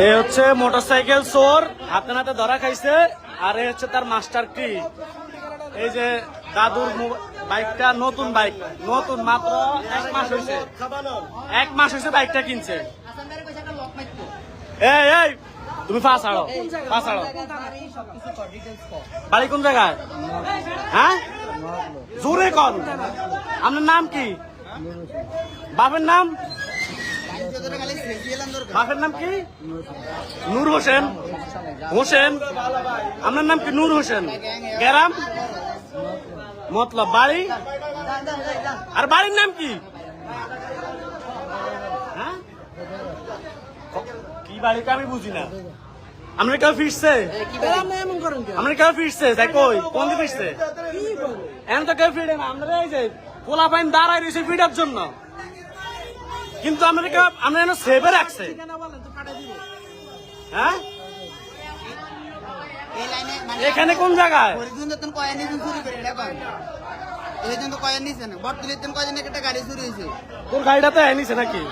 এ হচ্ছে মোটরসাইকেল চোর, হাতে নাতে ধরা খাইছে, আর এ হচ্ছে তার মাস্টার কি। এই যে দাদুর বাইকটা নতুন বাইক, নতুন মাত্র এক মাস হয়েছে এক মাস হয়েছে বাইকটা কিনছে। এই এই, তুমি পাঁচ আড়ো বাড়ি কোন জায়গায়? হ্যাঁ? জোরে কন। আপনার নাম কি? বাপের নাম? বাপের নাম কি? নূর হোসেন। হোসেন। আপনার নাম কি? নূর হোসেন। গ্রাম? মতলব বাড়ি? আর বাড়ির নাম কি? হ্যাঁ? কি আমি বুঝি না। আমরা কেউ ফিরছে? আমরা কেউ ফিরছে? যাই কই ফিরছে? পাইন দাঁড়াই রয়েছে ফিরার জন্য। কিন্তু আমেরিকা আমরা যেন সেভে রাখছে হ্যাঁ মানে এখানে কোন জায়গায় তোর গাড়িটা তো এনেছে নাকি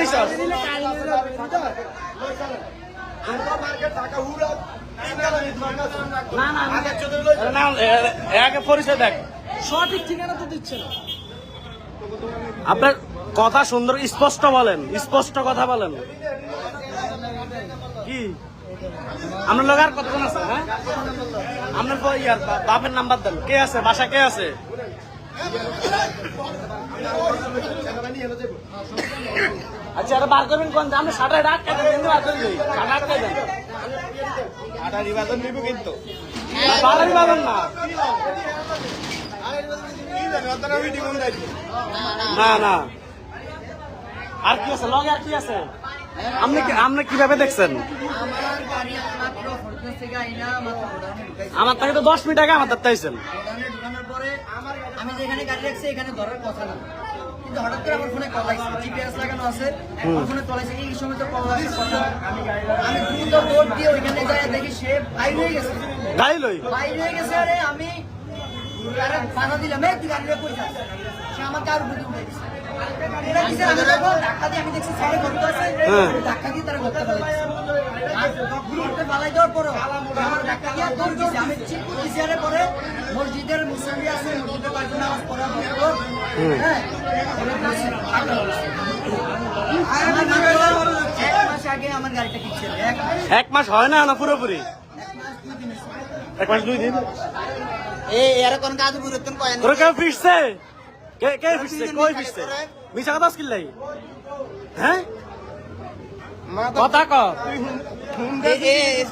নিছ না না না পরিচয় দেখ সঠিক ঠিকানা তো দিচ্ছে না আপনার কথা সুন্দর স্পষ্ট বলেন স্পষ্ট কথা বলেন। কি? আপনার লোক আর কতজন আছে হ্যাঁ? আপনার ইয়ার বাপের নাম্বার দেন। কে আছে? বাসা কে আছে? আচ্ছা এটা বার করবেন কোন? আপনি সাড়ে আট টাকা দেন বার করে দিই সাড়ে আট টাকা দেন না, বাড়াই পাবেন না। আছে আছে কীভাবে দেখছেন আমার থেকে তো দশ মিনিট আগে আমার পরে আমি যেখানে গাড়ি রাখছি এখানে কিন্তু হঠাৎ করে আমার ফোনে আছে এই সময় তো কল কথা আমি দ্রুত দৌড় দিয়ে ওইখানে দেখি সে আমি বাধা দিলাম এই তুই গাড়িটা কই যাস। সে আমাকে আর বুঝে উঠে দিছে। এটা দিছে আমি যখন ধাক্কা দিয়ে আমি দেখছি সাইডে ঘুরতে আছে। হ্যাঁ। ধাক্কা দিয়ে তারা ঘুরতে ফেলাইছে আর ঘুরতে ফেলাই দেওয়ার পরে আমার ধাক্কা দিয়ে দৌড় দিছে। আমি চিপু দিছি আরে পরে মসজিদের মুসল্লি আছে মসজিদের কয়েকজন নামাজ পড়া হলো হ্যাঁ এক আমার কিনছিল এক এক মাস হয় না না পুরোপুরি? এক মাস দুই দিন? কাজ কে কে কই কথা কিল্লাই হ্যাঁ কথা ক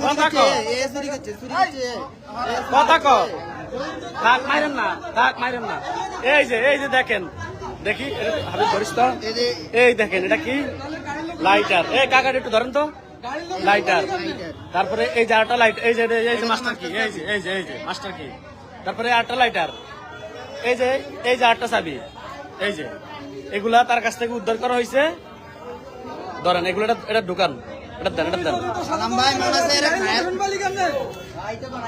কথা ক কথা ক থাক মাইরেন না থাক মাইরেন না এই যে এই যে দেখেন দেখি ধরিস তো এই দেখেন এটা কি লাইটার এই কাকাটা একটু ধরেন তো লাইটার তারপরে এই যে আরেকটা লাইট এই যে এই যে মাস্টার কি। এই যে এই যে এই যে মাস্টার কি তারপরে আরেকটা লাইটার এই যে এই যে আটটা চাবি। এই যে এগুলা তার কাছ থেকে উদ্ধার করা হয়েছে। ধরেন এগুলো এটা এটা দোকান। এটা দেন এটা দেন।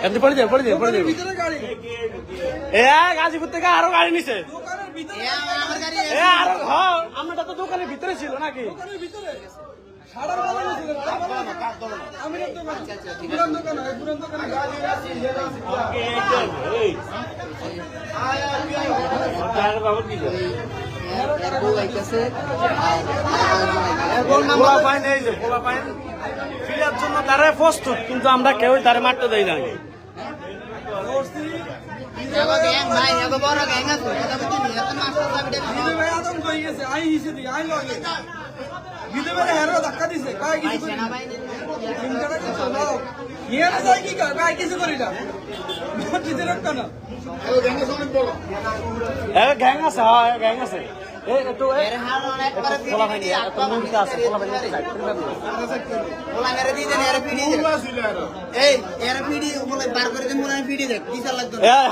এমনি পড়ে যাবে পড়ে যাবে পড়ে যাবে। এ গাজীপুর থেকে আরও গাড়ি নিছে। দোকানের ভিতরে এ আরও হ আমরা তো দোকানের ভিতরে ছিল নাকি? আমি জন্য তারা প্রস্তুত কিন্তু আমরা কেউ তারে মারতে দেই না ভাই আতঙ্ক আই লগে ধাক্কা দিছে। কাই কিছু কি কাই কিছু করি না। গ্যাং আছে হ্যাঁ গ্যাং আছে। মনে হয় হ্যাঁ।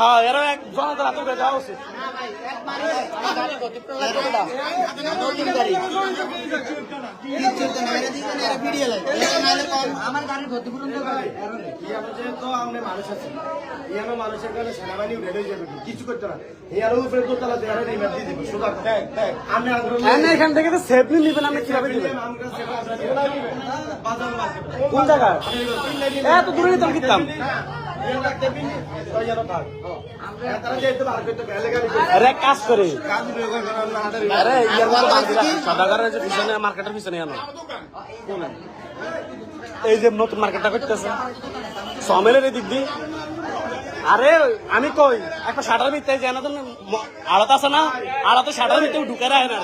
আমার গাড়ির ক্ষতিপূরণ যেহেতু আমরা মানুষ আছে ইয়ানো মানুষের কারণে সেনাবাহিনী উঠে যাবে কিছু করতে না। ইয়ারও উপরে দোতলা দিয়ে দিবে সোজা আমি হ্যাঁ এখান থেকে তো সেফলি নিবেন আপনি কীভাবে দিবেন আমরা সেবা আমরা দিব। না বাজার মার্কেট কোন জায়গায় এত দূরে নিতাম কিনতাম। আরে কাজ করে। আরে সদাগরের যে পিছনে মার্কেটের পিছনে আনো। এই যে নতুন মার্কেটটা করতেছে। সমেলের এই দিক দিয়ে। আরে আমি কই একটা শাটার ভিতরে যেন তো আড়ত আছে না আড়তে শাটার ভিতরে ঢুকে রাখে না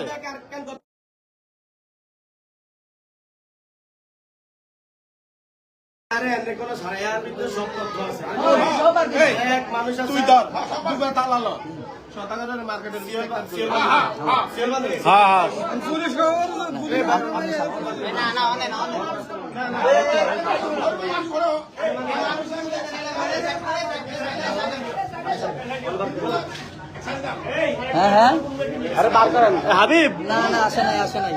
মার্কেটের হ্যাঁ হ্যাঁ। আরে বার করেন। হাবিব। না না আসে নাই আসে নাই।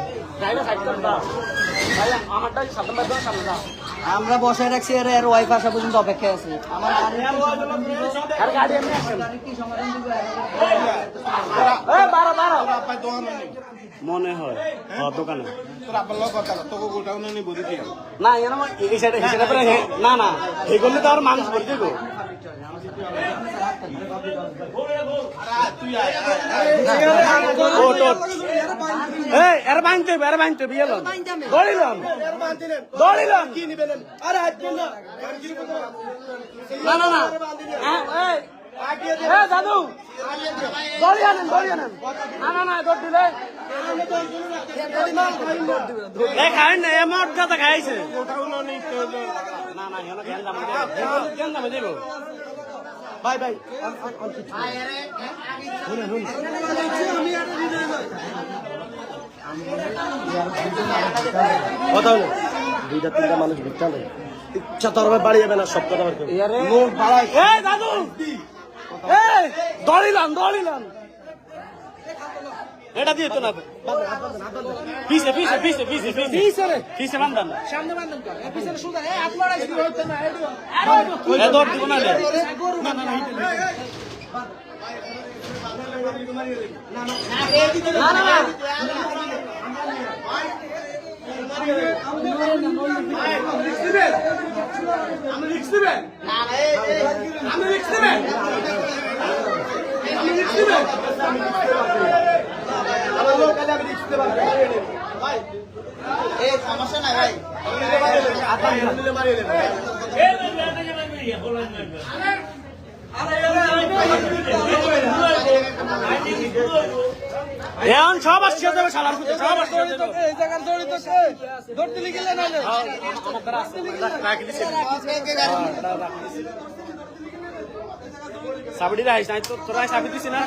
আমারটা সামনে সামনে আমরা বসায় রাখছি আর এর ওয়াইফ আসা পর্যন্ত অপেক্ষায় আছে। আমার দোকান মনে হয়। দোকানে। নেই বদি দিয়ে না এর না না এগুলো তো আর মানুষ বলতে এর বাইনতে এর বাইনতে হবে, ইয়েলন দড়িলাম দড়িলাম কি নিবেন? আরে না। না না হ্যাঁ, দাদু। দড়ি আনেন দড়ি আনেন। না না না দড়ি দিলে। খাই না এ কথা খাইছে না না জ্ঞান জামা দেব জ্ঞান জামা দেব বাই বাই কথা হলো দুইটা তিনটা মানুষ ভিড়টা নেই ইচ্ছা তোর বাড়ি যাবে না সব কথা দাদু! দড়িলাম দড়িলাম এটা দিয়ে তো না পিছে পিছে পিছে পিছে পিছে পিছে বান্ধান এ দৌড় দিব না রে। না না না আমার লোক কালে আমি রিক্স দিতে পারব। ভাই এই সমস্যা নাই ভাই আপনি নিলে মারিয়ে দেবেন এখন সব আসছে দেবে শালার পুতে সব আসছে? এই জায়গার তো কে? ধরতে লিখলে না দিছে সাবড়ি রাইস নাই তো তোরা সাবড়ি দিছিস না